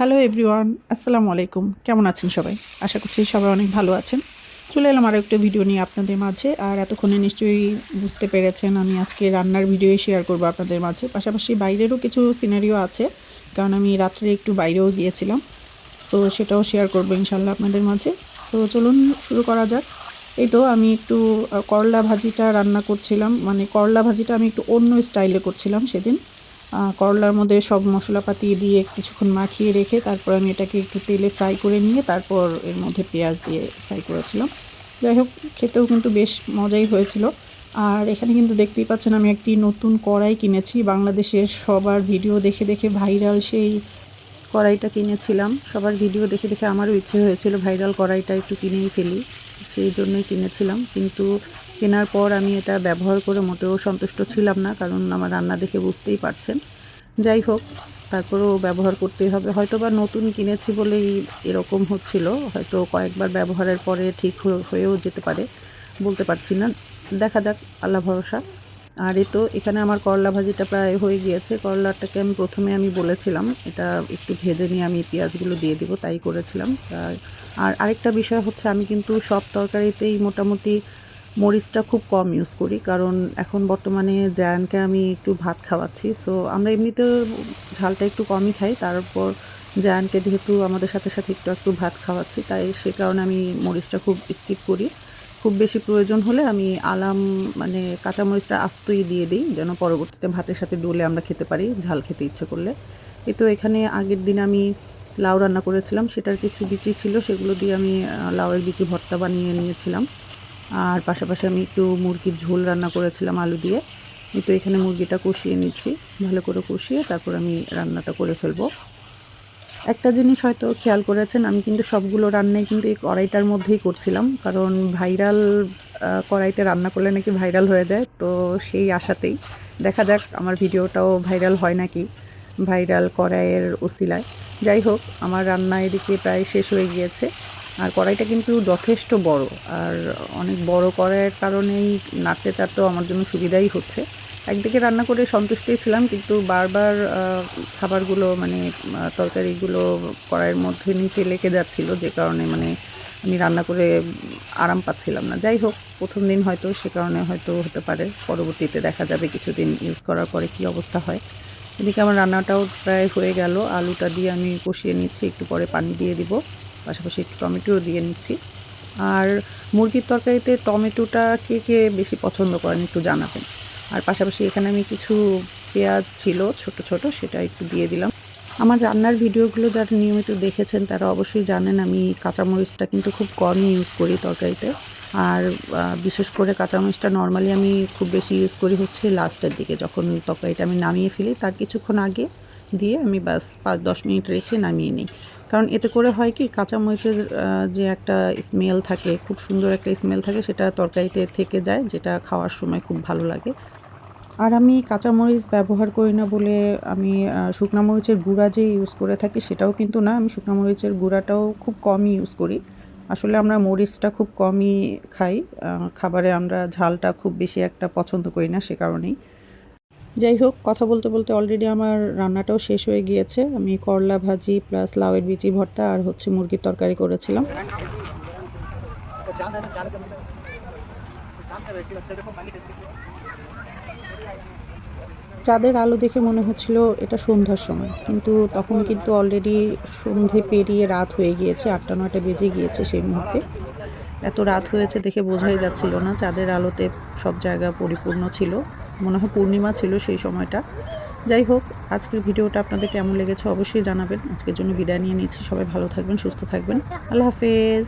Hello everyone আসসালামু আলাইকুম কেমন আছেন সবাই? আশা করছি সবাই অনেক ভালো আছেন। চলে এলাম আরও একটা ভিডিও নিয়ে আপনাদের মাঝে। আর এতক্ষণে নিশ্চয়ই বুঝতে পেরেছেন, আমি আজকে রান্নার ভিডিও শেয়ার করব আপনাদের মাঝে। পাশাপাশি বাইরেরও কিছু সিনারিও আছে, কারণ আমি রাত্রে একটু বাইরেও গিয়েছিলাম। সো সেটাও শেয়ার করব ইনশাল্লাহ আপনাদের মাঝে। সো চলুন শুরু করা যাক। এই তো, আমি একটু করলা ভাজিটা রান্না করছিলাম। মানে করলা ভাজিটা আমি একটু অন্য স্টাইলে করছিলাম সেদিন। করলার মধ্যে সব মশলাপাতি দিয়ে কিছুক্ষণ মাখিয়ে রেখে তারপর আমি এটাকে একটু তেলে ফ্রাই করে নিয়ে তারপর এর মধ্যে পেঁয়াজ দিয়ে ফ্রাই করেছিলাম। যাই হোক, খেতেও কিন্তু বেশ মজাই হয়েছিল। আর এখানে কিন্তু দেখতেই পাচ্ছেন আমি একটি নতুন কড়াই কিনেছি। বাংলাদেশের সবার ভিডিও দেখে দেখে ভাইরাল সেই কড়াইটা কিনেছিলাম। সবার ভিডিও দেখে দেখে আমারও ইচ্ছে হয়েছিল ভাইরাল কড়াইটা একটু কিনেই ফেলি, সেই জন্যই কিনেছিলাম। কিন্তু কেনার পর আমি এটা ব্যবহার করে মোটেও সন্তুষ্ট ছিলাম না, কারণ আমার রান্না দেখে বুঝতেই পারছেন। যাই হোক, তারপরেও ব্যবহার করতেই হবে। হয়তো বা নতুন কিনেছি বলেই এরকম হচ্ছিল, হয়তো কয়েকবার ব্যবহারের পরে ঠিক হয়ে- হয়েও যেতে পারে, বলতে পারছি না। দেখা যাক, আল্লাহ ভরসা। আর এ তো এখানে আমার করলা ভাজিটা প্রায় হয়ে গিয়েছে। করলাটাকে আমি প্রথমে আমি বলেছিলাম, এটা একটু ভেজে নিয়ে আমি পেঁয়াজগুলো দিয়ে দিব, তাই করেছিলাম। আর আরেকটা বিষয় হচ্ছে, আমি কিন্তু সব তরকারিতেই মোটামুটি মরিচটা খুব কম ইউজ করি, কারণ এখন বর্তমানে জায়ানকে আমি একটু ভাত খাওয়াচ্ছি। সো আমরা এমনিতেও ঝালটা একটু কমই খাই, তারপর জায়ানকে যেহেতু আমাদের সাথে সাথে একটু একটু ভাত খাওয়াচ্ছি, তাই সে কারণে আমি মরিচটা খুব স্কিপ করি। খুব বেশি প্রয়োজন হলে আমি আলাম মানে কাঁচামরিচটা আস্তই দিয়ে দিই, যেন পরবর্তীতে ভাতের সাথে ডলে আমরা খেতে পারি, ঝাল খেতে ইচ্ছে করলে। এই তো এখানে আগের দিন আমি লাউ রান্না করেছিলাম, সেটার কিছু বিচি ছিল, সেগুলো দিয়ে আমি লাউয়ের বিচি ভর্তা বানিয়ে নিয়েছিলাম। আর পাশাপাশি আমি একটু মুরগির ঝোল রান্না করেছিলাম আলু দিয়ে। তো এখানে মুরগিটা কষিয়ে নিচ্ছি, ভালো করে কষিয়ে তারপর আমি রান্নাটা করে ফেলব। একটা জিনিস হয়তো খেয়াল করেছেন, আমি কিন্তু সবগুলো রান্নাই কিন্তু এই কড়াইটার মধ্যেই করছিলাম, কারণ ভাইরাল কড়াইতে রান্না করলে নাকি ভাইরাল হয়ে যায়, তো সেই আশাতেই। দেখা যাক, আমার ভিডিওটাও ভাইরাল হয় নাকি ভাইরাল কড়াইয়ের ওসিলায়। যাই হোক, আমার রান্না এদিকে প্রায় শেষ হয়ে গিয়েছে। আর কড়াইটা কিন্তু যথেষ্ট বড়। আর অনেক বড় কড়াইয়ের কারণেই নাড়তে চাড়তেও আমার জন্য সুবিধাই হচ্ছে। একদিকে রান্না করে সন্তুষ্টই ছিলাম, কিন্তু বারবার খাবারগুলো মানে তরকারিগুলো কড়াইয়ের মধ্যে নিচে লেগে যাচ্ছিল, যে কারণে মানে আমি রান্না করে আরাম পাচ্ছিলাম না। যাই হোক, প্রথম দিন হয়তো সে কারণে হয়তো হতে পারে, পরবর্তীতে দেখা যাবে কিছুদিন ইউজ করার পরে কী অবস্থা হয়। এদিকে আমার রান্নাটাও প্রায় হয়ে গেল, আলুটা দিয়ে আমি কষিয়ে নিচ্ছি, একটু পরে পানি দিয়ে দিব। পাশাপাশি একটু টমেটোও দিয়ে নিচ্ছি। আর মুরগির তরকারিতে টমেটোটা কে কে বেশি পছন্দ করেন একটু জানাবেন। আর পাশাপাশি এখানে আমি কিছু পেঁয়াজ ছিল ছোট ছোট, সেটা একটু দিয়ে দিলাম। আমার রান্নার ভিডিওগুলো যারা নিয়মিত দেখেছেন, তারা অবশ্যই জানেন আমি কাঁচামরিচটা কিন্তু খুব কমই ইউজ করি তরকারিতে। আর বিশেষ করে কাঁচামরিচটা নর্মালি আমি খুব বেশি ইউজ করি হচ্ছে লাস্টের দিকে, যখন তরকারিটা আমি নামিয়ে ফেলি, তার কিছুক্ষণ আগে দিয়ে আমি বাস পাঁচ দশ মিনিট রেখে নামিয়ে নিই। কারণ এতে করে হয় কি কাঁচামরিচের আহ, যে একটা স্মেল থাকে খুব সুন্দর একটা স্মেল থাকে সেটা তরকারিতে থেকে যায় যেটা খাওয়ার সময় খুব ভালো লাগে। আর আমি কাঁচামরিচ ব্যবহার করি না বলে আমি শুকনা মরিচের গুঁড়া যে ইউজ করে থাকি সেটাও কিন্তু না। আমি শুকনা মরিচের গুঁড়াটাও খুব কমই ইউজ করি। আসলে আমরা মরিচটা খুব কমই খাই খাবারে আমরা ঝালটা খুব বেশি একটা পছন্দ করি না সে কারণেই। যাই হোক, কথা বলতে বলতে অলরেডি আমার রান্নাটাও শেষ হয়ে গিয়েছে। আমি করলা ভাজি প্লাস লাউয়ের বিচি ভর্তা আর হচ্ছে মুরগির তরকারি করেছিলাম। চাঁদের আলো দেখে মনে হচ্ছিল এটা সন্ধ্যার সময়, কিন্তু তখন কিন্তু অলরেডি সন্ধে পেরিয়ে রাত হয়ে গিয়েছে, আটটা নয়টা বেজে গিয়েছে সেই মুহূর্তে। এত রাত হয়েছে দেখে বোঝাই যাচ্ছিল না, চাঁদের আলোতে সব জায়গা পরিপূর্ণ ছিল। মনে হয় পূর্ণিমা ছিল সেই সময়টা। যাই হোক, আজকের ভিডিওটা আপনাদের কেমন লেগেছে অবশ্যই জানাবেন। আজকের জন্য বিদায় নিয়ে নিচ্ছি। সবাই ভালো থাকবেন, সুস্থ থাকবেন। আল্লাহ হাফেজ।